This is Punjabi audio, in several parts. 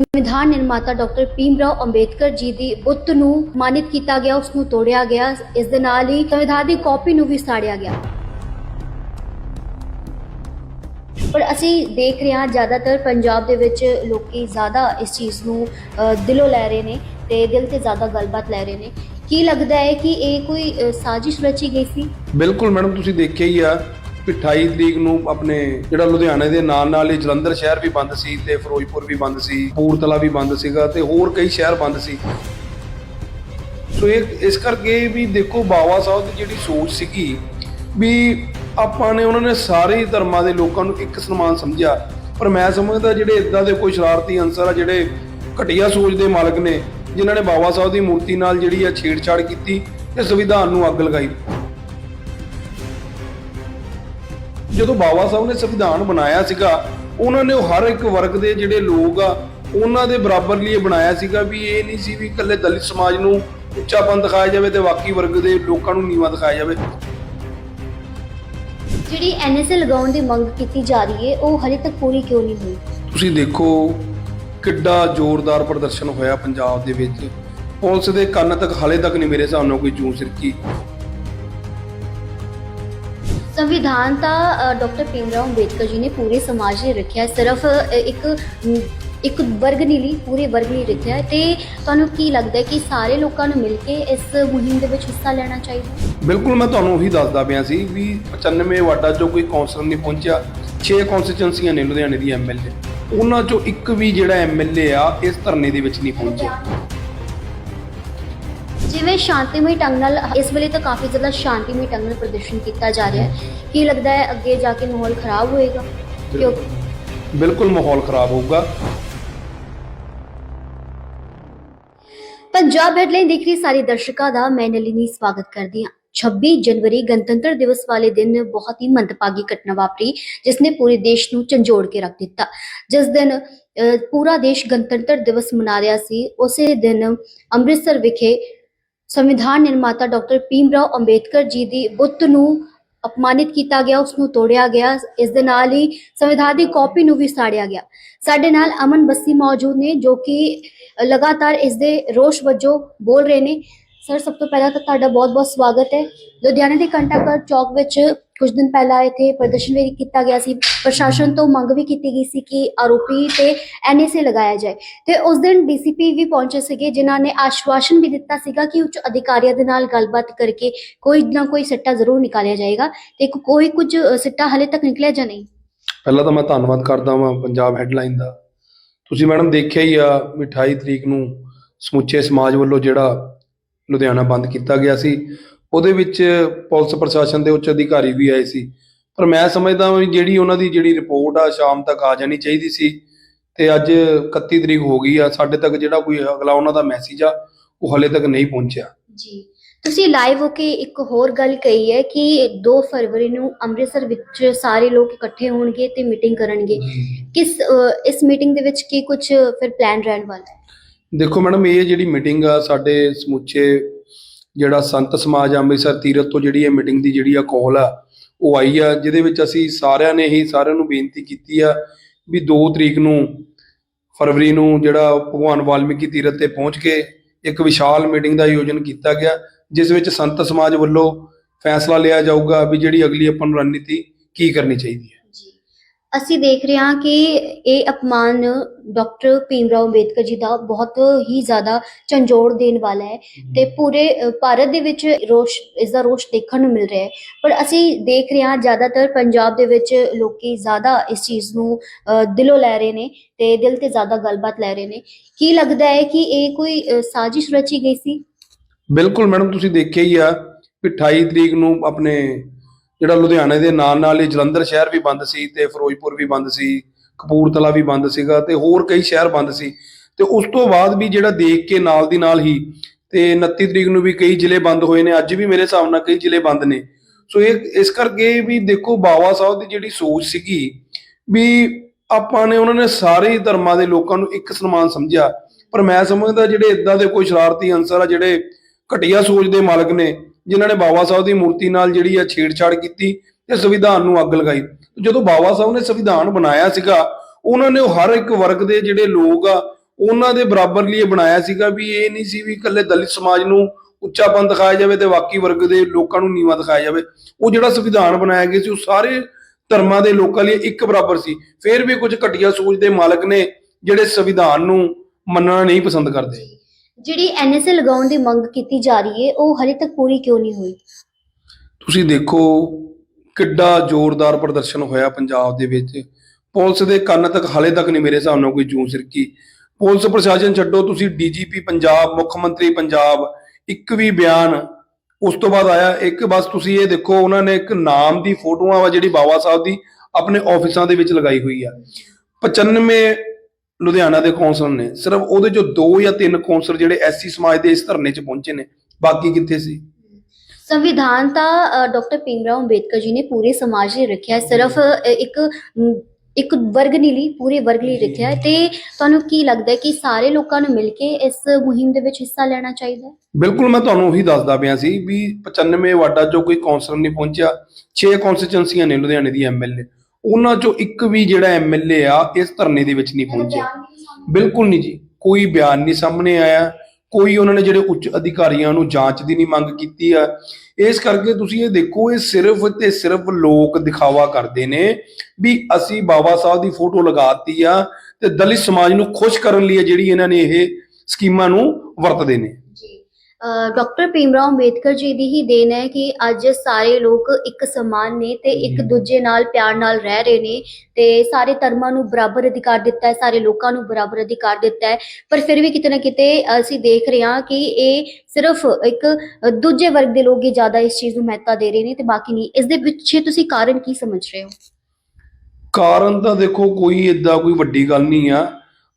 ਸੰਵਿਧਾਨ ਨਿਰਮਾਤਾ ਡਾਕਟਰ ਭੀਮਰਾਓ ਅੰਬੇਦਕਰ ਜੀ ਦੀ ਬੁੱਤ ਨੂੰ ਮਾਨਿਤ ਕੀਤਾ ਗਿਆ, ਉਸ ਨੂੰ ਤੋੜਿਆ ਗਿਆ, ਇਸ ਦੇ ਨਾਲ ਹੀ ਸੰਵਿਧਾਨ ਦੀ ਕਾਪੀ ਨੂੰ ਵੀ ਸਾੜਿਆ ਗਿਆ। ਪਰ ਅਸੀਂ ਦੇਖ ਰਹੇ ਹਾਂ, ਜ਼ਿਆਦਾਤਰ ਪੰਜਾਬ ਦੇ ਵਿੱਚ ਲੋਕੀ ਜ਼ਿਆਦਾ ਇਸ ਚੀਜ਼ ਨੂੰ ਦਿਲੋਂ ਲੈ ਰਹੇ ਨੇ ਤੇ ਦਿਲ ਤੇ ਜ਼ਿਆਦਾ ਗੱਲਬਾਤ ਲੈ ਰਹੇ ਨੇ। ਕੀ ਲੱਗਦਾ ਹੈ ਕਿ ਇਹ ਕੋਈ ਸਾਜ਼ਿਸ਼ ਰਚੀ ਗਈ ਸੀ? ਬਿਲਕੁਲ ਮੈਡਮ, ਤੁਸੀਂ ਦੇਖਿਆ ਹੀ ਆ ਕਿ 28 ਤਰੀਕ ਨੂੰ ਆਪਣੇ ਜਿਹੜਾ ਲੁਧਿਆਣੇ ਦੇ ਨਾਲ ਨਾਲ ਹੀ ਜਲੰਧਰ ਸ਼ਹਿਰ ਵੀ ਬੰਦ ਸੀ ਤੇ ਫਿਰੋਜ਼ਪੁਰ ਵੀ ਬੰਦ ਸੀ ਪੂਰਤਲਾ ਵੀ ਬੰਦ ਸੀਗਾ ਤੇ ਹੋਰ ਕਈ ਸ਼ਹਿਰ ਬੰਦ ਸੀ। ਸੋ ਇਹ, ਇਸ ਕਰਕੇ ਵੀ ਦੇਖੋ ਬਾਵਾ ਸਾਹਿਬ ਦੀ ਜਿਹੜੀ ਸੋਚ ਸੀਗੀ ਵੀ ਆਪਾਂ ਨੇ ਉਹਨਾਂ ਨੇ ਸਾਰੇ ਧਰਮਾਂ ਦੇ ਲੋਕਾਂ ਨੂੰ ਇੱਕ ਸਨਮਾਨ ਸਮਝਿਆ। ਪਰ ਮੈਂ ਸਮਝਦਾ ਜਿਹੜੇ ਇਦਾਂ ਦੇ ਕੋਈ ਸ਼ਰਾਰਤੀ ਅੰਸਰ ਆ, ਜਿਹੜੇ ਘਟੀਆ ਸੋਚ ਦੇ ਮਾਲਕ ਨੇ, ਜਿਨ੍ਹਾਂ ਨੇ ਬਾਬਾ ਸਾਹਿਬ ਦੀ ਮੂਰਤੀ ਨਾਲ ਜਿਹੜੀ ਆ ਛੇੜਛਾੜ ਕੀਤੀ ਤੇ ਸੰਵਿਧਾਨ ਨੂੰ ਅੱਗ ਲਗਾਈ। ਜਦੋਂ ਬਾਬਾ ਸਾਹਿਬ ਨੇ ਸੰਵਿਧਾਨ ਬਣਾਇਆ ਸੀਗਾ ਉਹਨਾਂ ਨੇ ਉਹ ਹਰ ਇੱਕ ਵਰਗ ਦੇ ਜਿਹੜੇ ਲੋਕ ਆ ਉਹਨਾਂ ਦੇ ਬਰਾਬਰ ਲਈ ਬਣਾਇਆ ਸੀਗਾ ਵੀ ਇਹ ਨਹੀਂ ਸੀ ਵੀ ਇਕੱਲੇ ਦਲਿਤ ਸਮਾਜ ਨੂੰ ਉੱਚਾਪਨ ਦਿਖਾਇਆ ਜਾਵੇ ਤੇ ਬਾਕੀ ਵਰਗ ਦੇ ਲੋਕਾਂ ਨੂੰ ਨੀਵਾਂ ਦਿਖਾਇਆ ਜਾਵੇ। ਜਿਹੜੀ ਐਨਐਸਏ ਲਗਾਉਣ ਦੀ ਮੰਗ ਕੀਤੀ ਜਾ ਰਹੀ ਹੈ ਉਹ ਹਲੇ ਤੱਕ ਪੂਰੀ ਕਿਉਂ ਨਹੀਂ ਹੋਈ? ਤੁਸੀਂ ਦੇਖੋ ਕਿੱਡਾ ਜ਼ੋਰਦਾਰ ਪ੍ਰਦਰਸ਼ਨ ਹੋਇਆ ਪੰਜਾਬ ਦੇ ਵਿੱਚ। ਪੁਲਿਸ ਦੇ ਕੰਨ ਤੱਕ ਹਾਲੇ ਤੱਕ ਨਹੀਂ ਮੇਰੇ ਹਿਸਾਬ ਨਾਲ ਕੋਈ ਜੂੰ ਸਿਰਕੀ। ਸੰਵਿਧਾਨ ਤਾਂ ਡਾਕਟਰ ਭੀਮਰਾਓ ਅੰਬੇਦਕਰ ਜੀ ਨੇ ਪੂਰੇ ਸਮਾਜ ਲਈ ਰੱਖਿਆ ਸਿਰਫ ਇੱਕ ਇੱਕ ਵਰਗ ਨਹੀਂ ਲਈ, ਪੂਰੇ ਵਰਗ ਲਈ ਰੱਖਿਆ ਹੈ। ਤੇ ਤੁਹਾਨੂੰ ਕੀ ਲੱਗਦਾ ਹੈ ਕਿ ਸਾਰੇ ਲੋਕਾਂ ਨੂੰ ਮਿਲ ਕੇ ਇਸ ਮੁਹਿੰਮ ਦੇ ਵਿੱਚ ਹਿੱਸਾ ਲੈਣਾ ਚਾਹੀਦਾ ਬਿਲਕੁਲ, ਮੈਂ ਤੁਹਾਨੂੰ ਉਹੀ ਦੱਸਦਾ ਪਿਆ ਸੀ ਵੀ 95 ਵਾਰਡਾਂ ਚੋਂ ਕੋਈ ਕੌਂਸਲਰ ਨਹੀਂ ਪਹੁੰਚਿਆ 6 ਕੌਂਸਟੀਚੁਐਂਸੀਆਂ ਨੇ ਲੁਧਿਆਣੇ ਦੀ ਐਮਐਲਏ ਉਹਨਾਂ ਚੋਂ ਇੱਕ ਵੀ ਜਿਹੜਾ ਐਮਐਲਏ ਆ, ਇਸ ਧਰਨੇ ਦੇ ਵਿੱਚ ਨਹੀਂ ਪਹੁੰਚਿਆ। ਜਿਵੇਂ ਸ਼ਾਂਤੀਮਈ ਢੰਗ ਨਾਲ ਇਸ ਵੇਲੇ ਤਾਂ ਕਾਫੀ ਜ਼ਿਆਦਾ ਸ਼ਾਂਤੀਮਈ ਢੰਗ ਨਾਲ ਪ੍ਰਦਰਸ਼ਨ ਕੀਤਾ ਜਾ ਰਿਹਾ ਹੈ। ਕੀ ਲੱਗਦਾ ਹੈ ਅੱਗੇ ਜਾ ਕੇ ਮਾਹੌਲ ਖਰਾਬ ਹੋਏਗਾ? ਕਿਉਂ? ਬਿਲਕੁਲ ਮਾਹੌਲ ਖਰਾਬ ਹੋਊਗਾ। ਪੰਜਾਬ ਹੈਡਲਾਈਨ ਦੇਖ ਰਹੀ ਸਾਰੇ ਦਰਸ਼ਕਾਂ ਦਾ ਮੈਂ ਨਲਿਨੀ ਸਵਾਗਤ ਕਰਦੀ ਹਾਂ। 26 ਜਨਵਰੀ ਗਣਤੰਤਰ ਦਿਵਸ ਵਾਲੇ ਦਿਨ ਬਹੁਤ ਹੀ ਮੰਦਭਾਗੀ ਘਟਨਾ ਵਾਪਰੀ ਜਿਸ ਨੇ ਪੂਰੇ ਦੇਸ਼ ਨੂੰ ਝੰਜੋੜ ਕੇ ਰੱਖ ਦਿੱਤਾ। ਜਿਸ ਦਿਨ ਪੂਰਾ ਦੇਸ਼ ਗਣਤੰਤਰ ਦਿਵਸ ਮਨਾ ਰਿਹਾ ਸੀ ਉਸੇ ਦਿਨ ਅੰਮ੍ਰਿਤਸਰ ਵਿਖੇ ਸੰਵਿਧਾਨ ਨਿਰਮਾਤਾ ਡਾਕਟਰ ਭੀਮ ਰਾਓ ਅੰਬੇਦਕਰ ਜੀ ਦੀ ਬੁੱਤ ਨੂੰ ਅਪਮਾਨਿਤ ਕੀਤਾ ਗਿਆ, ਉਸ ਨੂੰ ਤੋੜਿਆ ਗਿਆ, ਇਸ ਦੇ ਨਾਲ ਹੀ ਸੰਵਿਧਾਨ ਦੀ ਕਾਪੀ ਨੂੰ ਵੀ ਸਾੜਿਆ ਗਿਆ। ਸਾਡੇ ਨਾਲ ਅਮਨ ਬੱਸੀ ਮੌਜੂਦ ਨੇ, ਜੋ ਕਿ ਲਗਾਤਾਰ ਇਸ ਦੇ ਰੋਸ਼ ਵਜੋਂ ਬੋਲ ਰਹੇ ਨੇ। ਸਰ ਸਭ ਤੋਂ ਪਹਿਲਾਂ ਤਾਂ ਤੁਹਾਡਾ ਬਹੁਤ-ਬਹੁਤ ਸਵਾਗਤ ਹੈ। ਲੁਧਿਆਣੇ ਦੇ ਘੰਟਾਘਰ ਚੌਕ ਵਿੱਚ ਕੁਝ ਦਿਨ ਪਹਿਲਾਂ ਇੱਥੇ ਪ੍ਰਦਰਸ਼ਨ ਵੀ ਕੀਤਾ ਗਿਆ ਸੀ। ਪ੍ਰਸ਼ਾਸਨ ਤੋਂ ਮੰਗ ਵੀ ਕੀਤੀ ਗਈ ਸੀ ਕਿ ਆਰੋਪੀ ਤੇ ਐਨਐਸਏ ਲਗਾਇਆ ਜਾਏ। ਤੇ ਉਸ ਦਿਨ ਡੀਸੀਪੀ ਵੀ ਪਹੁੰਚੇ ਸੀਗੇ, ਜਿਨ੍ਹਾਂ ਨੇ ਆਸ਼ਵਾਸਨ ਵੀ ਦਿੱਤਾ ਸੀਗਾ ਕਿ ਉੱਚ ਅਧਿਕਾਰੀਆਂ ਦੇ ਨਾਲ ਗੱਲਬਾਤ ਕਰਕੇ ਕੋਈ ਨਾ ਕੋਈ ਸਿੱਟਾ ਜ਼ਰੂਰ ਨਿਕਾਲਿਆ ਜਾਏਗਾ। ਤੇ ਕੋਈ ਕੁਝ ਸਿੱਟਾ ਹਲੇ ਤੱਕ ਨਿਕਲਿਆ ਜਾਂ ਨਹੀਂ? ਪਹਿਲਾਂ ਤਾਂ ਮੈਂ ਧੰਨਵਾਦ ਕਰਦਾ ਹਾਂ ਪੰਜਾਬ ਹੈਡਲਾਈਨ ਦਾ। ਤੁਸੀਂ ਮੈਡਮ ਦੇਖਿਆ ਹੀ ਆ 28 ਤਰੀਕ ਨੂੰ ਸਮੁੱਚੇ ਸਮਾਜ ਵੱਲੋਂ ਜਿਹੜਾ ਲੁਧਿਆਣਾ ਬੰਦ ਕੀਤਾ ਗਿਆ ਸੀ ਉਹਦੇ ਵਿੱਚ ਪੁਲਿਸ ਪ੍ਰਸ਼ਾਸਨ ਦੇ ਉੱਚ ਅਧਿਕਾਰੀ ਵੀ ਆਏ ਸੀ। ਪਰ ਮੈਂ ਸਮਝਦਾ ਵੀ ਜਿਹੜੀ ਉਹਨਾਂ ਦੀ ਜਿਹੜੀ ਰਿਪੋਰਟ ਆ ਸ਼ਾਮ ਤੱਕ ਆ ਜਾਣੀ ਚਾਹੀਦੀ ਸੀ ਤੇ ਅੱਜ 31 ਤਰੀਕ ਹੋ ਗਈ ਆ ਸਾਡੇ ਤੱਕ ਜਿਹੜਾ ਕੋਈ ਅਗਲਾ ਉਹਨਾਂ ਦਾ ਮੈਸੇਜ ਆ ਉਹ ਹਲੇ ਤੱਕ ਨਹੀਂ ਪਹੁੰਚਿਆ। ਜੀ। ਤੁਸੀਂ ਲਾਈਵ ਹੋ ਕੇ ਇੱਕ ਹੋਰ ਗੱਲ ਕਹੀ ਹੈ ਕਿ 2 ਫਰਵਰੀ ਨੂੰ ਅੰਮ੍ਰਿਤਸਰ ਵਿੱਚ ਸਾਰੇ ਲੋਕ ਇਕੱਠੇ ਹੋਣਗੇ ਤੇ ਮੀਟਿੰਗ ਕਰਨਗੇ। ਕਿਸ ਇਸ ਮੀਟਿੰਗ ਦੇ ਵਿੱਚ ਕੀ ਕੁਝ ਫਿਰ ਪਲਾਨ ਰਹਿਣ ਵਾਲਾ ਹੈ? ਦੇਖੋ ਮੈਡਮ ਇਹ ਜਿਹੜੀ ਮੀਟਿੰਗ ਆ ਸਾਡੇ ਸਮੁੱਚੇ ਜਿਹੜਾ ਸੰਤ ਸਮਾਜ ਅੰਮ੍ਰਿਤਸਰ ਤੀਰਥ ਤੋਂ ਜਿਹੜੀ ਇਹ ਮੀਟਿੰਗ ਦੀ ਜਿਹੜੀ ਆ ਕਾਲ ਆ, ਉਹ ਆਈ ਆ, ਜਿਹਦੇ ਵਿੱਚ ਅਸੀਂ ਸਾਰਿਆਂ ਨੇ ਹੀ ਸਾਰਿਆਂ ਨੂੰ ਬੇਨਤੀ ਕੀਤੀ ਆ ਵੀ 2 ਤਰੀਕ ਨੂੰ ਫਰਵਰੀ ਨੂੰ ਜਿਹੜਾ ਭਗਵਾਨ ਵਾਲਮੀਕੀ ਤੀਰਥ ਤੇ ਪਹੁੰਚ ਕੇ ਇੱਕ ਵਿਸ਼ਾਲ ਮੀਟਿੰਗ ਦਾ ਆਯੋਜਨ ਕੀਤਾ ਗਿਆ, ਜਿਸ ਵਿੱਚ ਸੰਤ ਸਮਾਜ ਵੱਲੋਂ ਫੈਸਲਾ ਲਿਆ ਜਾਊਗਾ ਵੀ ਜਿਹੜੀ ਅਗਲੀ ਆਪਾਂ ਨੂੰ ਰਣਨੀਤੀ ਕੀ ਕਰਨੀ ਚਾਹੀਦੀ ਹੈ। ਅਸੀਂ ਦੇਖ ਰਹੇ ਹਾਂ ਕਿ ਇਹ ਅਪਮਾਨ ਡਾਕਟਰ ਭੀਮਰਾਓ ਅੰਬੇਦਕਰ ਜੀ ਦਾ ਬਹੁਤ ਹੀ ਜ਼ਿਆਦਾ ਝੰਜੋੜ ਦੇਣ ਵਾਲਾ ਹੈ ਤੇ ਪੂਰੇ ਅ, ਭਾਰਤ ਦੇ ਵਿੱਚ ਰੋਸ਼ ਇਸ ਦਾ ਰੋਸ਼ ਦੇਖਣ ਨੂੰ ਮਿਲ ਰਿਹਾ ਹੈ। ਪਰ ਅਸੀਂ ਦੇਖ ਰਹੇ ਹਾਂ ਜ਼ਿਆਦਾਤਰ ਪੰਜਾਬ ਦੇ ਵਿੱਚ ਲੋਕੀ ਜ਼ਿਆਦਾ ਇਸ ਚੀਜ਼ ਨੂੰ ਅ, ਦਿਲੋਂ ਲੈ ਰਹੇ ਨੇ ਤੇ ਦਿਲ ਤੇ ਜ਼ਿਆਦਾ ਗੱਲਬਾਤ ਲੈ ਰਹੇ ਨੇ। ਕੀ ਲੱਗਦਾ ਹੈ ਕਿ ਇਹ ਕੋਈ ਅ, ਸਾਜ਼ਿਸ਼ ਰਚੀ ਗਈ ਸੀ? ਬਿਲਕੁਲ ਮੈਡਮ ਤੁਸੀਂ ਦੇਖਿਆ ਹੀ ਆ ਵੀ 28 ਤਰੀਕ ਨੂੰ ਆਪਣੇ ਜਿਹੜਾ ਲੁਧਿਆਣੇ ਦੇ ਨਾਲ ਨਾਲ ਹੀ ਜਲੰਧਰ ਸ਼ਹਿਰ ਵੀ ਬੰਦ ਸੀ ਤੇ ਫਿਰੋਜ਼ਪੁਰ ਵੀ ਬੰਦ ਸੀ, ਕਪੂਰਥਲਾ ਵੀ ਬੰਦ ਸੀਗਾ ਤੇ ਹੋਰ ਕਈ ਸ਼ਹਿਰ ਬੰਦ ਸੀ। ਤੇ ਉਸ ਤੋਂ ਬਾਅਦ ਵੀ ਜਿਹੜਾ ਦੇਖ ਕੇ ਨਾਲ ਦੀ ਨਾਲ ਹੀ ਤੇ 29 ਤਰੀਕ ਨੂੰ ਵੀ ਕਈ ਜ਼ਿਲ੍ਹੇ ਬੰਦ ਹੋਏ ਨੇ, ਅੱਜ ਵੀ ਮੇਰੇ ਹਿਸਾਬ ਨਾਲ ਕਈ ਜ਼ਿਲ੍ਹੇ ਬੰਦ ਨੇ। ਸੋ ਇਹ, ਇਸ ਕਰਕੇ ਵੀ ਦੇਖੋ ਬਾਵਾ ਸਾਹਿਬ ਦੀ ਜਿਹੜੀ ਸੋਚ ਸੀਗੀ ਵੀ ਆਪਾਂ ਨੇ, ਉਹਨਾਂ ਨੇ ਸਾਰੇ ਧਰਮਾਂ ਦੇ ਲੋਕਾਂ ਨੂੰ ਇੱਕ ਸਨਮਾਨ ਸਮਝਿਆ। ਪਰ ਮੈਂ ਸਮਝਦਾ ਜਿਹੜੇ ਇਦਾਂ ਦੇ ਕੋਈ ਸ਼ਰਾਰਤੀ ਅੰਸਰ ਆ, ਜਿਹੜੇ ਘਟੀਆ ਸੋਚ ਦੇ ਮਾਲਕ ਨੇ ਜਿਨ੍ਹਾਂ ਨੇ ਬਾਬਾ ਸਾਹਿਬ ਦੀ ਮੂਰਤੀ ਨਾਲ ਜਿਹੜੀ ਆ ਛੇੜਛਾੜ ਕੀਤੀ ਤੇ ਸੰਵਿਧਾਨ ਨੂੰ ਅੱਗ ਲਗਾਈ। ਜਦੋਂ ਬਾਬਾ ਸਾਹਿਬ ਨੇ ਸੰਵਿਧਾਨ ਬਣਾਇਆ ਸੀਗਾ, ਉਹਨਾਂ ਨੇ ਉਹ ਹਰ ਇੱਕ ਵਰਗ ਦੇ ਜਿਹੜੇ ਲੋਕ ਆ, ਉਹਨਾਂ ਦੇ ਬਰਾਬਰ ਲਈ ਬਣਾਇਆ ਸੀਗਾ ਵੀ ਇਹ ਨਹੀਂ ਸੀ ਵੀ ਇਕੱਲੇ ਦਲਿਤ ਸਮਾਜ ਨੂੰ ਉੱਚਾਪਨ ਦਿਖਾਇਆ ਜਾਵੇ ਤੇ ਬਾਕੀ ਵਰਗ ਦੇ ਲੋਕਾਂ ਨੂੰ ਨੀਵਾਂ ਦਿਖਾਇਆ ਜਾਵੇ। ਉਹ ਜਿਹੜਾ ਸੰਵਿਧਾਨ ਬਣਾਇਆ ਗਿਆ ਸੀ, ਉਹ ਸਾਰੇ ਧਰਮਾਂ ਦੇ ਲੋਕਾਂ ਲਈ ਇੱਕ ਬਰਾਬਰ ਸੀ। ਫਿਰ ਵੀ ਕੁਝ ਘਟੀਆ ਸੋਚ ਦੇ ਮਾਲਕ ਨੇ ਜਿਹੜੇ ਸੰਵਿਧਾਨ ਨੂੰ ਮੰਨਣਾ ਨਹੀਂ ਪਸੰਦ ਕਰਦੇ। ਜਿਹੜੀ ਐਨਐਸਏ ਲਗਾਉਣ ਦੀ ਮੰਗ ਕੀਤੀ ਜਾ ਰਹੀ ਹੈ, ਉਹ ਹਲੇ ਤੱਕ ਪੂਰੀ ਕਿਉਂ ਨਹੀਂ ਹੋਈ? ਤੁਸੀਂ ਦੇਖੋ ਕਿੱਡਾ ਜ਼ੋਰਦਾਰ ਪ੍ਰਦਰਸ਼ਨ ਹੋਇਆ ਪੰਜਾਬ ਦੇ ਵਿੱਚ। ਪੁਲਿਸ ਦੇ ਕੰਨ ਤੱਕ ਹਾਲੇ ਤੱਕ ਨਹੀਂ ਮੇਰੇ ਹਿਸਾਬ ਨਾਲ ਕੋਈ ਜੂੰ ਸਿਰਕੀ। ਪੁਲਿਸ ਪ੍ਰਸ਼ਾਸਨ ਛੱਡੋ, ਤੁਸੀਂ ਡੀਜੀਪੀ ਪੰਜਾਬ, ਮੁੱਖ ਮੰਤਰੀ ਪੰਜਾਬ, ਇੱਕ ਵੀ ਬਿਆਨ ਉਸ ਤੋਂ ਬਾਅਦ ਆਇਆ। ਇੱਕ ਬਸ ਤੁਸੀਂ ਇਹ ਦੇਖੋ, ਉਹਨਾਂ ਨੇ ਇੱਕ ਨਾਮ ਦੀ ਫੋਟੋਆਂ ਵਾ ਜਿਹੜੀ ਬਾਬਾ ਸਾਹਿਬ ਦੀ ਆਪਣੇ ਆਫਿਸਾਂ ਦੇ ਵਿੱਚ ਲਗਾਈ ਹੋਈ ਆ। 95 ਲੁਧਿਆਣਾ ਦੇ ਕੌਂਸਲ ਨੇ। ਸਿਰਫ ਉਹਦੇ ਚੋਂ ਦੋ ਜਾਂ ਤਿੰਨ ਕੌਂਸਲ ਜਿਹੜੇ ਐਸਸੀ ਸਮਾਜ ਦੇ ਇਸ ਧਰਨੇ 'ਚ ਪਹੁੰਚੇ ਨੇ। ਬਾਕੀ ਕਿੱਥੇ ਸੀ? ਸੰਵਿਧਾਨ ਤਾਂ ਡਾਕਟਰ ਭੀਮਰਾਓ ਅੰਬੇਦਕਰ ਜੀ ਨੇ ਪੂਰੇ ਸਮਾਜ ਲਈ ਰੱਖਿਆ। ਸਿਰਫ ਇੱਕ ਇੱਕ ਵਰਗ ਨਹੀਂ ਲਈ ਪੂਰੇ ਵਰਗ ਲਈ ਰੱਖਿਆ। ਤੇ ਤੁਹਾਨੂੰ ਕੀ ਲੱਗਦਾ ਹੈ ਕਿ ਸਾਰੇ ਲੋਕਾਂ ਨੂੰ ਮਿਲ ਕੇ ਇਸ ਮੁਹਿੰਮ ਦੇ ਵਿੱਚ ਹਿੱਸਾ ਲੈਣਾ ਚਾਹੀਦਾ ਹੈ? ਬਿਲਕੁਲ ਮੈਂ ਤੁਹਾਨੂੰ ਉਹੀ ਦੱਸਦਾ ਪਿਆ ਸੀ ਵੀ 95 ਵਾਰਡਾਂ ਚੋਂ ਕੋਈ ਕੌਂਸਲਰ ਨਹੀਂ ਪਹੁੰਚਿਆ। 6 ਕੌਂਸਟੀਚੁਐਂਸੀਆਂ ਨੇ ਲੁਧਿਆਣੇ ਦੀ ਐਮਐਲਏ ਉਹਨਾਂ ਚੋਂ ਇੱਕ ਵੀ ਜਿਹੜਾ ਐਮਐਲਏ ਆ, ਇਸ ਧਰਨੇ ਦੇ ਵਿੱਚ ਨਹੀਂ ਪਹੁੰਚਿਆ। ਬਿਲਕੁਲ ਨਹੀਂ ਜੀ। ਕੋਈ ਬਿਆਨ ਨਹੀਂ ਸਾਹਮਣੇ ਆਇਆ। ਕੋਈ ਉਹਨਾਂ ਨੇ ਜਿਹੜੇ ਉੱਚ ਅਧਿਕਾਰੀਆਂ ਨੂੰ ਜਾਂਚ ਦੀ ਨਹੀਂ ਮੰਗ ਕੀਤੀ ਆ। ਇਸ ਕਰਕੇ ਤੁਸੀਂ ਇਹ ਦੇਖੋ, ਇਹ ਸਿਰਫ ਤੇ ਸਿਰਫ ਲੋਕ ਦਿਖਾਵਾ ਕਰਦੇ ਨੇ ਵੀ ਅਸੀਂ ਬਾਬਾ ਸਾਹਿਬ ਦੀ ਫੋਟੋ ਲਗਾਤੀ ਆ ਤੇ ਦਲਿਤ ਸਮਾਜ ਨੂੰ ਖੁਸ਼ ਕਰਨ ਲਈ ਆ ਜਿਹੜੀ ਇਹਨਾਂ ਨੇ ਇਹ ਸਕੀਮਾਂ ਨੂੰ ਵਰਤਦੇ ਨੇ। ਡਾਕਟਰ ਭੀਮਰਾਓ ਅੰਬੇਦਕਰ ਜੀ ਦੀ ਹੀ ਦੇਣ ਹੈ ਕਿ ਅੱਜ ਸਾਰੇ ਲੋਕ ਇੱਕ ਸਮਾਨ ਨੇ ਤੇ ਇੱਕ ਦੂਜੇ ਨਾਲ ਪਿਆਰ ਨਾਲ ਰਹਿ ਰਹੇ ਨੇ ਤੇ ਸਾਰੇ ਧਰਮਾਂ ਨੂੰ ਬਰਾਬਰ ਅਧਿਕਾਰ ਦਿੱਤਾ ਹੈ ਸਾਰੇ ਲੋਕਾਂ ਨੂੰ ਬਰਾਬਰ ਅਧਿਕਾਰ ਦਿੱਤਾ ਹੈ। ਪਰ ਫਿਰ ਵੀ ਕਿਤੇ ਨਾ ਕਿਤੇ ਅਸੀਂ ਦੇਖ ਰਹੇ ਹਾਂ ਕਿ ਇਹ ਸਿਰਫ ਇੱਕ ਦੂਜੇ ਵਰਗ ਦੇ ਲੋਕ ਹੀ ਜ਼ਿਆਦਾ ਇਸ ਚੀਜ਼ ਨੂੰ ਮਹੱਤਤਾ ਦੇ ਰਹੇ ਨੇ ਤੇ ਬਾਕੀ ਨਹੀਂ। ਇਸ ਦੇ ਪਿੱਛੇ ਤੁਸੀਂ ਕਾਰਨ ਕੀ ਸਮਝ ਰਹੇ ਹੋ? ਕਾਰਨ ਤਾਂ ਦੇਖੋ ਕੋਈ ਏਦਾਂ ਕੋਈ ਵੱਡੀ ਗੱਲ ਨਹੀਂ ਆ।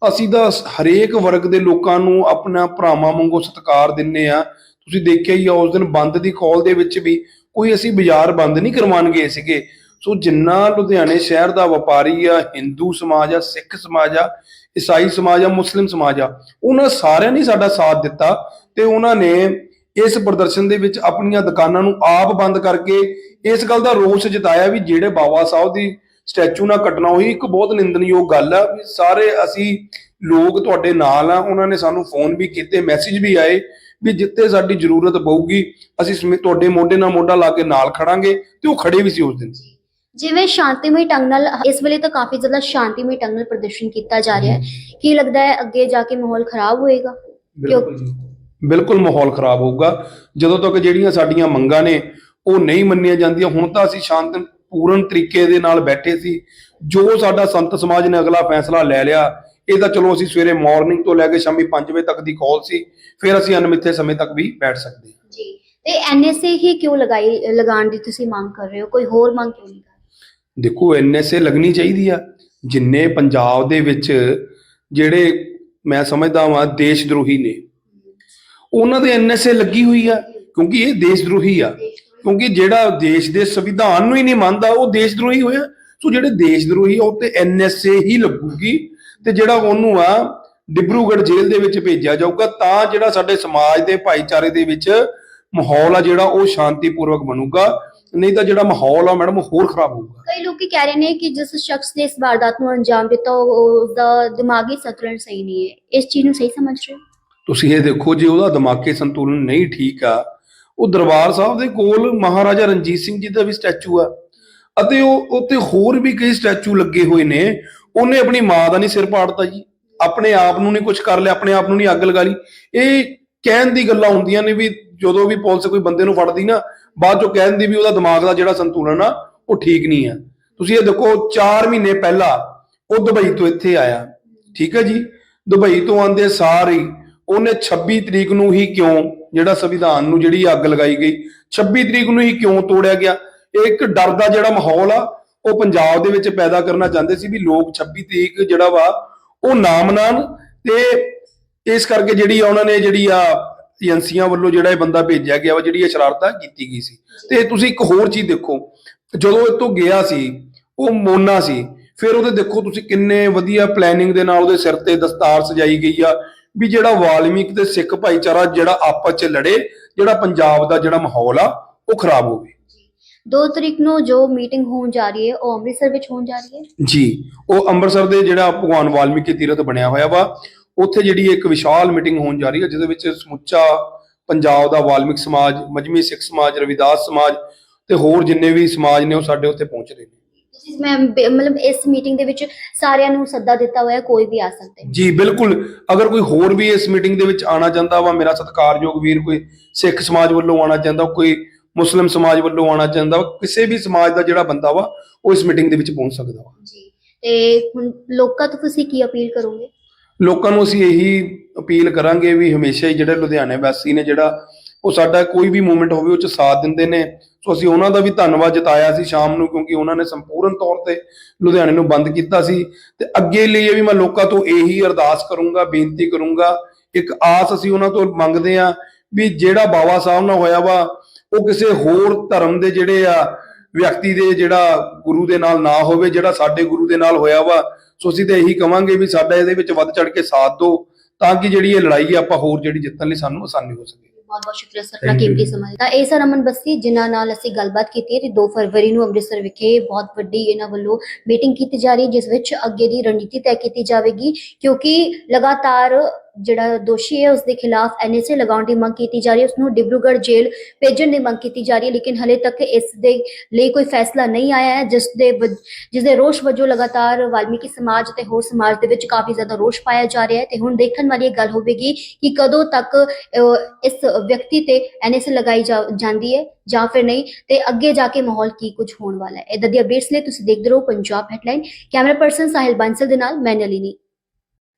ਅਸੀਂ ਤਾਂ ਹਰੇਕ ਵਰਗ ਦੇ ਲੋਕਾਂ ਨੂੰ ਆਪਣਾ ਭਰਾਵਾਂ ਵਾਂਗੂ ਸਤਿਕਾਰ ਦਿੰਨੇ ਆ। ਤੁਸੀਂ ਦੇਖਿਆ ਹੀ ਆ, ਉਸ ਦਿਨ ਬੰਦ ਦੀ ਕਾਲ ਦੇ ਵਿੱਚ ਵੀ ਕੋਈ ਅਸੀਂ ਬਾਜ਼ਾਰ ਬੰਦ ਨਹੀਂ ਕਰਵਾਉਣ ਗਏ ਸੀਗੇ। ਸੋ ਜਿੰਨਾ ਲੁਧਿਆਣੇ ਸ਼ਹਿਰ ਦਾ ਵਪਾਰੀ ਆ, ਹਿੰਦੂ ਸਮਾਜ ਆ, ਸਿੱਖ ਸਮਾਜ ਆ, ਈਸਾਈ ਸਮਾਜ ਆ, ਮੁਸਲਿਮ ਸਮਾਜ ਆ, ਉਹਨਾਂ ਸਾਰਿਆਂ ਨੇ ਸਾਡਾ ਸਾਥ ਦਿੱਤਾ ਤੇ ਉਹਨਾਂ ਨੇ ਇਸ ਪ੍ਰਦਰਸ਼ਨ ਦੇ ਵਿੱਚ ਆਪਣੀਆਂ ਦੁਕਾਨਾਂ ਨੂੰ ਆਪ ਬੰਦ ਕਰਕੇ ਇਸ ਗੱਲ ਦਾ ਰੋਸ ਜਤਾਇਆ ਵੀ ਜਿਹੜੇ ਬਾਬਾ ਸਾਹਿਬ ਦੀ ਸਟੈਚੂ ਨਾ ਕੱਟਣਾ ਉਹੀ ਇੱਕ ਬਹੁਤ ਨਿੰਦਣਯੋਗ ਗੱਲ ਆ ਵੀ ਸਾਰੇ ਅਸੀਂ ਲੋਕ ਤੁਹਾਡੇ ਨਾਲ ਆ ਉਹਨਾਂ ਨੇ ਸਾਨੂੰ ਫੋਨ ਵੀ ਕੀਤੇ ਮੈਸੇਜ ਵੀ ਆਏ ਵੀ ਜਿੱਥੇ ਸਾਡੀ ਜ਼ਰੂਰਤ ਪਊਗੀ ਅਸੀਂ ਤੁਹਾਡੇ ਮੋਢੇ ਨਾਲ ਮੋਢਾ ਲਾ ਕੇ ਨਾਲ ਖੜਾਂਗੇ ਤੇ ਉਹ ਖੜੇ ਵੀ ਸੀ ਉਸ ਦਿਨ। ਜਿਵੇਂ ਸ਼ਾਂਤੀਮਈ ਢੰਗ ਨਾਲ ਇਸ ਵੇਲੇ ਤਾਂ ਕਾਫੀ ਜ਼ਿਆਦਾ ਸ਼ਾਂਤੀਮਈ ਢੰਗ ਨਾਲ ਪ੍ਰਦਰਸ਼ਨ ਕੀਤਾ ਜਾ ਰਿਹਾ ਹੈ। ਕੀ ਲੱਗਦਾ ਹੈ ਅੱਗੇ ਜਾ ਕੇ ਮਾਹੌਲ ਖਰਾਬ ਹੋਏਗਾ? ਬਿਲਕੁਲ ਜੀ। ਬਿਲਕੁਲ ਮਾਹੌਲ ਖਰਾਬ ਹੋਊਗਾ। ਜਦੋਂ ਤੱਕ ਜਿਹੜੀਆਂ ਸਾਡੀਆਂ ਮੰਗਾਂ ਨੇ ਉਹ ਨਹੀਂ ਮੰਨੀਆਂ ਜਾਂਦੀਆਂ ਹੁਣ ਤਾਂ ਅਸੀਂ ਸ਼ਾਂਤ ਪੂਰਨ ਤਰੀਕੇ ਦੇ ਨਾਲ ਬੈਠੇ ਸੀ। ਜੋ ਸਾਡਾ ਸੰਤ ਸਮਾਜ ਨੇ ਅਗਲਾ ਫੈਸਲਾ ਲੈ ਲਿਆ ਇਹ ਤਾਂ ਚਲੋ ਅਸੀਂ ਸਵੇਰੇ ਮਾਰਨਿੰਗ ਤੋਂ ਲੈ ਕੇ ਸ਼ਾਮੀ 5 ਵਜੇ ਤੱਕ ਦੀ ਕਾਲ ਸੀ ਫਿਰ ਅਸੀਂ ਅਨਮਿੱਥੇ ਸਮੇਂ ਤੱਕ ਵੀ ਬੈਠ ਸਕਦੇ। ਹਾਂ ਜੀ। ਤੇ ਐਨਐਸਏ ਹੀ ਕਿਉਂ ਲਗਾਈ ਲਗਾਉਣ ਦੀ ਤੁਸੀਂ ਮੰਗ ਕਰ ਰਹੇ ਹੋ? ਕੋਈ ਹੋਰ ਮੰਗ ਕਿਉਂ ਨਹੀਂ ਕਰ ਦੇਖੋ ਐਨਐਸਏ ਲੱਗਣੀ ਚਾਹੀਦੀ ਆ। ਜਿੰਨੇ ਪੰਜਾਬ ਦੇ ਵਿੱਚ ਜਿਹੜੇ ਮੈਂ ਸਮਝਦਾ ਵਾਂ ਦੇਸ਼ ਦਰੋਹੀ ਨੇ ਉਹਨਾਂ ਦੇ ਐਨਐਸਏ ਲੱਗੀ ਹੋਈ ਆ ਕਿਉਂਕਿ ਇਹ ਦੇਸ਼ ਦਰੋਹੀ ਆ ਕਿਉਂਕਿ ਜਿਹੜਾ ਦੇਸ਼ ਦੇ ਸੰਵਿਧਾਨ ਨੂੰ ਹੀ ਨਹੀਂ ਮੰਨਦਾ ਉਹ ਦੇਸ਼ ਦਰੋਹੀ ਹੋਇਆ। ਸੋ ਜਿਹੜੇ ਦੇਸ਼ ਦਰੋਹੀ ਉਹ ਤੇ ਐਨਐਸਏ ਹੀ ਲੱਗੂਗੀ ਤੇ ਜਿਹੜਾ ਉਹਨੂੰ ਆ ਡਿਬਰੂਗੜ੍ਹ ਜੇਲ੍ਹ ਦੇ ਵਿੱਚ ਭੇਜਿਆ ਜਾਊਗਾ ਤਾਂ ਜਿਹੜਾ ਸਾਡੇ ਸਮਾਜ ਦੇ ਭਾਈਚਾਰੇ ਦੇ ਵਿੱਚ ਮਾਹੌਲ ਆ ਜਿਹੜਾ ਉਹ ਸ਼ਾਂਤੀਪੂਰਵਕ ਬਣੂਗਾ। ਨਹੀਂ ਤਾਂ ਜਿਹੜਾ ਮਾਹੌਲ ਆ ਮੈਡਮ ਹੋਰ ਖਰਾਬ ਹੋਊਗਾ। ਕਈ ਲੋਕੀ ਕਹਿ ਰਹੇ ਨੇ ਕਿ ਜਿਸ ਸ਼ਖਸ ਨੇ ਇਸ ਵਾਰਦਾਤ ਨੂੰ ਅੰਜਾਮ ਦਿੱਤਾ ਉਹ ਉਸਦਾ ਦਿਮਾਗੀ ਸੰਤੁਲਨ ਸਹੀ ਨਹੀਂ ਹੈ। ਇਸ ਚੀਜ਼ ਨੂੰ ਸਹੀ ਸਮਝ ਰਹੇ ਹੋ? ਤੁਸੀਂ ਇਹ ਦੇਖੋ ਜੇ ਉਹਦਾ ਦਿਮਾਗੀ ਸੰਤੁਲਨ ਨਹੀਂ ਠੀਕ ਆ ਉਹ ਦਰਬਾਰ ਸਾਹਿਬ ਦੇ ਕੋਲ ਮਹਾਰਾਜਾ ਰਣਜੀਤ ਸਿੰਘ ਜੀ ਦਾ ਵੀ ਸਟੈਚੂ ਆ। ਅਤੇ ਉਹ ਉੱਤੇ ਹੋਰ ਵੀ ਕਈ ਸਟੈਚੂ ਲੱਗੇ ਹੋਏ ਨੇ। ਉਹਨੇ ਆਪਣੀ ਮਾਂ ਦਾ ਨਹੀਂ ਸਿਰ ਪਾੜਤਾ ਜੀ। ਆਪਣੇ ਆਪ ਨੂੰ ਨਹੀਂ ਕੁਝ ਕਰ ਲਿਆ, ਆਪਣੇ ਆਪ ਨੂੰ ਨਹੀਂ ਅੱਗ ਲਗਾ ਲਈ। ਇਹ ਕਹਿਣ ਦੀ ਗੱਲਾਂ ਹੁੰਦੀਆਂ ਨੇ ਵੀ ਜਦੋਂ ਵੀ ਪੁਲਿਸ ਕੋਈ ਬੰਦੇ ਨੂੰ ਫੜਦੀ ਨਾ, ਬਾਅਦ ਚੋਂ ਕਹਿਣ ਦੀ ਵੀ ਉਹਦਾ ਦਿਮਾਗ ਦਾ ਜਿਹੜਾ ਸੰਤੁਲਨ ਆ, ਉਹ ਠੀਕ ਨਹੀਂ ਆ। ਤੁਸੀਂ ਇਹ ਦੇਖੋ 4 ਮਹੀਨੇ ਪਹਿਲਾਂ ਉਹ ਦੁਬਈ ਤੋਂ ਇੱਥੇ ਆਇਆ। ਠੀਕ ਹੈ ਜੀ? ਦੁਬਈ ਤੋਂ ਆਂਦੇ ਸਾਰੇ ਉਹਨੇ 26 ਤਰੀਕ ਨੂੰ ਹੀ ਕਿਉਂ, ਜਿਹੜਾ ਸੰਵਿਧਾਨ ਨੂੰ ਜਿਹੜੀ ਅੱਗ ਲਗਾਈ ਗਈ 26 ਤਰੀਕ ਨੂੰ ਹੀ ਕਿਉਂ ਤੋੜਿਆ ਗਿਆ? ਇਹ ਇੱਕ ਡਰ ਦਾ ਜਿਹੜਾ ਮਾਹੌਲ ਆ, ਉਹ ਪੰਜਾਬ ਦੇ ਵਿੱਚ ਪੈਦਾ ਕਰਨਾ ਚਾਹੁੰਦੇ ਸੀ ਵੀ ਲੋਕ 26 ਤਰੀਕ ਜਿਹੜਾ ਵਾ, ਉਹ ਨਾ ਤੇ ਇਸ ਕਰਕੇ ਜਿਹੜੀ ਆ ਉਹਨਾਂ ਨੇ ਜਿਹੜੀ ਆ ਏਜੰਸੀਆਂ ਵੱਲੋਂ ਜਿਹੜਾ ਇਹ ਬੰਦਾ ਭੇਜਿਆ ਗਿਆ ਵਾ, ਜਿਹੜੀ ਇਹ ਸ਼ਰਾਰਤਾਂ ਕੀਤੀ ਗਈ ਸੀ। ਤੇ ਤੁਸੀਂ ਇੱਕ ਹੋਰ ਚੀਜ਼ ਦੇਖੋ, ਜਦੋਂ ਇਹ ਤੋਂ ਗਿਆ ਸੀ, ਉਹ ਮੋਨਾ ਸੀ, ਫਿਰ ਉਹਦੇ ਦੇਖੋ ਤੁਸੀਂ ਕਿੰਨੇ ਵਧੀਆ ਪਲੈਨਿੰਗ ਦੇ ਨਾਲ ਉਹਦੇ ਸਿਰ ਤੇ ਦਸਤਾਰ ਸਜਾਈ ਗਈ ਆ ਵੀ ਜਿਹੜਾ ਵਾਲਮੀਕ ਤੇ ਸਿੱਖ ਭਾਈਚਾਰਾ ਜਿਹੜਾ ਆਪਸ 'ਚ ਲੜੇ ਜਿਹੜਾ ਪੰਜਾਬ ਦਾ ਜਿਹੜਾ ਮਾਹੌਲ ਆ ਉਹ ਖਰਾਬ ਹੋਵੇ 2 ਤਰੀਕ ਨੂੰ ਜੋ ਮੀਟਿੰਗ ਹੋਣ ਜਾ ਰਹੀ ਹੈ ਉਹ ਅੰਮ੍ਰਿਤਸਰ ਵਿੱਚ ਹੋਣ ਜਾ ਰਹੀ ਹੈ? ਜੀ ਉਹ ਅੰਮ੍ਰਿਤਸਰ ਦੇ ਜਿਹੜਾ ਭਗਵਾਨ ਵਾਲਮੀਕੀ ਤੀਰਥ ਬਣਿਆ ਹੋਇਆ ਵਾ ਉੱਥੇ ਜਿਹੜੀ ਇੱਕ ਵਿਸ਼ਾਲ ਮੀਟਿੰਗ ਹੋਣ ਜਾ ਰਹੀ ਹੈ ਜਿਹਦੇ ਵਿੱਚ ਸਮੁੱਚਾ ਪੰਜਾਬ ਦਾ ਵਾਲਮਿਕ ਸਮਾਜ ਮਜਮੀ ਸਿੱਖ ਸਮਾਜ ਰਵਿਦਾਸ ਸਮਾਜ ਤੇ ਹੋਰ ਜਿੰਨੇ ਵੀ ਸਮਾਜ ਨੇ ਉਹ ਸਾਡੇ ਉੱਥੇ ਪਹੁੰਚ ਰਹੇ ਨੇ। ਤੁਸੀਂ ਮੈਂ ਬ- ਮਤਲਬ ਇਸ ਮੀਟਿੰਗ ਦੇ ਵਿੱਚ ਸਾਰਿਆਂ ਨੂੰ ਸੱਦਾ ਦਿੱਤਾ ਹੋਇਆ ਕੋਈ ਵੀ ਆ ਸਕਦੇ। ਹੈ ਜੀ ਬਿਲਕੁਲ। ਅਗਰ ਕੋਈ ਹੋਰ ਵੀ ਇਸ ਮੀਟਿੰਗ ਦੇ ਵਿੱਚ ਆਣਾ ਚਾਹੁੰਦਾ ਵਾ ਮੇਰਾ ਸਤਿਕਾਰਯੋਗ ਵੀਰ ਕੋਈ ਸਿੱਖ ਸਮਾਜ ਵੱਲੋਂ ਆਣਾ ਚਾਹੁੰਦਾ ਕੋਈ ਮੁਸਲਿਮ ਸਮਾਜ ਵੱਲੋਂ ਆਣਾ ਚਾਹੁੰਦਾ ਵਾ ਕਿਸੇ ਵੀ ਸਮਾਜ ਦਾ ਜਿਹੜਾ ਬੰਦਾ ਵਾ ਉਹ ਇਸ ਮੀਟਿੰਗ ਦੇ ਵਿੱਚ ਪਹੁੰਚ ਸਕਦਾ ਵਾ। ਜੀ ਤੇ ਹੁਣ ਲੋਕਾਂ ਤੋਂ ਤੁਸੀਂ ਕੀ ਅਪੀਲ ਕਰੋਗੇ? ਲੋਕਾਂ ਨੂੰ ਅਸੀਂ ਇਹੀ ਅਪੀਲ ਕਰਾਂਗੇ ਵੀ ਹਮੇਸ਼ਾ ਹੀ ਜਿਹੜੇ ਲੁਧਿਆਣੇ ਵਾਸੀ ਨੇ ਜਿਹੜਾ ਉਹ ਸਾਡਾ ਕੋਈ ਵੀ ਮੂਵਮੈਂਟ ਹੋਵੇ ਉਹ ਚ ਸਾਥ ਦਿੰਦੇ ਨੇ ਸੋ ਅਸੀਂ ਉਹਨਾਂ ਦਾ ਵੀ ਧੰਨਵਾਦ ਜਤਾਇਆ ਸੀ ਸ਼ਾਮ ਨੂੰ, ਕਿਉਂਕਿ ਉਹਨਾਂ ਨੇ ਸੰਪੂਰਨ ਤੌਰ ਤੇ ਲੁਧਿਆਣੇ ਨੂੰ ਬੰਦ ਕੀਤਾ ਸੀ। ਤੇ ਅੱਗੇ ਲਈ ਵੀ ਮੈਂ ਲੋਕਾਂ ਤੋਂ ਇਹੀ ਅਰਦਾਸ ਕਰੂੰਗਾ, ਬੇਨਤੀ ਕਰੂੰਗਾ, ਇੱਕ ਆਸ ਅਸੀਂ ਉਹਨਾਂ ਤੋਂ ਮੰਗਦੇ ਆ ਵੀ ਜਿਹੜਾ ਬਾਬਾ ਸਾਹਿਬ ਨਾਲ ਹੋਇਆ ਵਾ, ਉਹ ਕਿਸੇ ਹੋਰ ਧਰਮ ਦੇ ਜਿਹੜੇ ਆ, ਵਿਅਕਤੀ ਦੇ ਜਿਹੜਾ ਗੁਰੂ ਦੇ ਨਾਲ ਨਾ ਹੋਵੇ, ਜਿਹੜਾ ਸਾਡੇ ਗੁਰੂ ਦੇ ਨਾਲ ਹੋਇਆ ਵਾ। ਸੋ ਅਸੀਂ ਤਾਂ ਇਹੀ ਕਵਾਂਗੇ ਵੀ ਸਾਡਾ ਇਹਦੇ ਵਿੱਚ ਵੱਧ ਚੜ ਕੇ ਸਾਥ ਦਿਓ, ਤਾਂ ਕਿ ਜਿਹੜੀ ਇਹ ਲੜਾਈ ਆ, ਆਪਾਂ ਹੋਰ ਜਿਹੜੀ ਜਿੱਤਣ ਲਈ ਸਾਨੂੰ ਆਸਾਨੀ ਹੋ ਸਕੇ। ਬਹੁਤ ਬਹੁਤ ਸ਼ੁਕਰੀਆ ਸਰ ਆਪਣਾ. ਕੀਮਤੀ ਸਮਾਂ ਤਾਂ ਇਹ ਸਰ ਅਮਨ ਬਸਤੀ ਜਿਨ੍ਹਾਂ ਨਾਲ ਅਸੀਂ ਗੱਲਬਾਤ ਕੀਤੀ ਹੈ ਤੇ 2 ਫਰਵਰੀ ਨੂੰ ਅੰਮ੍ਰਿਤਸਰ ਵਿਖੇ ਬਹੁਤ ਵੱਡੀ ਇਹਨਾਂ ਵੱਲੋਂ ਮੀਟਿੰਗ ਕੀਤੀ ਜਾ ਰਹੀ ਹੈ ਜਿਸ ਵਿੱਚ ਅੱਗੇ ਦੀ ਰਣਨੀਤੀ ਤੈਅ ਕੀਤੀ ਜਾਵੇਗੀ ਕਿਉਂਕਿ ਲਗਾਤਾਰ ਜਿਹੜਾ ਦੋਸ਼ੀ ਹੈ ਉਸ ਦੇ ਖਿਲਾਫ ਐਨਐਸਏ ਲਗਾਉਣ ਦੀ ਮੰਗ ਕੀਤੀ ਜਾ ਰਹੀ ਹੈ। ਉਸ ਨੂੰ ਡਿਬਰੂਗੜ੍ਹ ਜੇਲ੍ਹ ਭੇਜਣ ਦੀ ਮੰਗ ਕੀਤੀ ਜਾ ਰਹੀ ਹੈ, ਲੇਕਿਨ ਹਲੇ ਤੱਕ ਇਸ ਦੇ ਲਈ ਕੋਈ ਫੈਸਲਾ ਨਹੀਂ ਆਇਆ ਹੈ, ਜਿਸ ਦੇ ਜਿਸ ਦੇ ਰੋਸ਼ ਵਜੋਂ ਲਗਾਤਾਰ ਵਾਲਮੀਕੀ ਸਮਾਜ ਤੇ ਹੋਰ ਸਮਾਜ ਦੇ ਵਿੱਚ ਕਾਫੀ ਜ਼ਿਆਦਾ ਰੋਸ਼ ਪਾਇਆ ਜਾ ਰਿਹਾ ਹੈ। ਤੇ ਹੁਣ ਦੇਖਣ ਵਾਲੀ ਇਹ ਗੱਲ ਹੋਵੇਗੀ ਕਿ ਕਦੋਂ ਤੱਕ ਇਸ ਵਿਅਕਤੀ ਤੇ ਐਨਐਸਏ ਲਗਾਈ ਜਾ- ਜਾਂਦੀ ਹੈ ਜਾਂ ਫਿਰ ਨਹੀਂ। ਤੇ ਅੱਗੇ ਜਾ ਕੇ ਮਾਹੌਲ ਕੀ ਕੁਝ ਹੋਣ ਵਾਲਾ ਹੈ। ਇਦਾਂ ਦੀ ਅਪਡੇਟਸ ਲਈ ਤੁਸੀਂ ਦੇਖਦੇ ਰਹੋ Punjab headline camera person Sahil Bansal ਦੇ ਨਾਲ, ਮੈਂ ਨਲਿਨੀ।